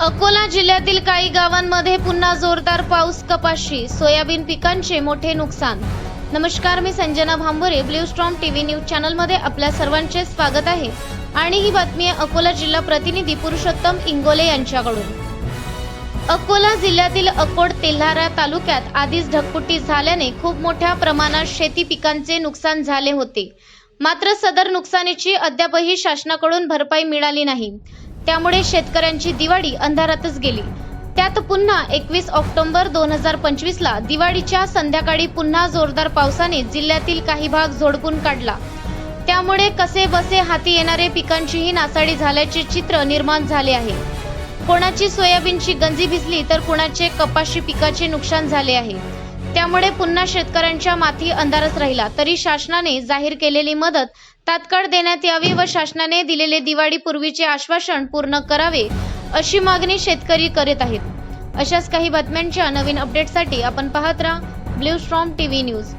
अकोला जिल्ह्यातील काही गावांमध्ये पुन्हा जोरदार पाऊस कपाशी सोयाबीन पिकांचे मोठे नुकसान. नमस्कार मी Sanjana Bhambore blue storm TV news चॅनलमध्ये आपल्या सर्वांचे स्वागत आहे. आणि ही बातमी आहे अकोला जिल्हा प्रतिनिधी पुरुषोत्तम इंगोले यांच्याकडून. अकोला जिल्ह्यातील अकोट तेल्हारा तालुक्यात आधीच ढगफुटी झाल्याने खूप मोठ्या प्रमाणात शेती पिकांचे नुकसान झाले होते. मात्र सदर नुकसानीची अद्यापही शासनाकडून भरपाई मिळाली नाही. त्यामुळे शेतकऱ्यांची दिवाळी अंधारातच गेली. त्यात पुन्हा एकवीस ऑक्टोबर दोन हजार पंचवीसला दिवाळीच्या संध्याकाळी पुन्हा जोरदार पावसाने जिल्ह्यातील काही भाग झोडपून काढला. त्यामुळे कसे बसे हाती येणारे पिकांचीही नासाडी झाल्याचे चित्र निर्माण झाले आहे. कोणाची सोयाबीनची गंजी भिजली तर कुणाचे कपाशी पिकाचे नुकसान झाले आहे. त्यामुळे पुन्हा शेतकऱ्यांच्या माथी अंधारच राहिला. तरी शासनाने जाहीर केलेली मदत तात्काळ देण्यात यावी व शासनाने दिलेले दिवाळीपूर्वीचे आश्वासन पूर्ण करावे अशी मागणी शेतकरी करीत आहेत. अशाच काही बातम्यांच्या नवीन अपडेटसाठी आपण पाहत राहा. Blue storm TV news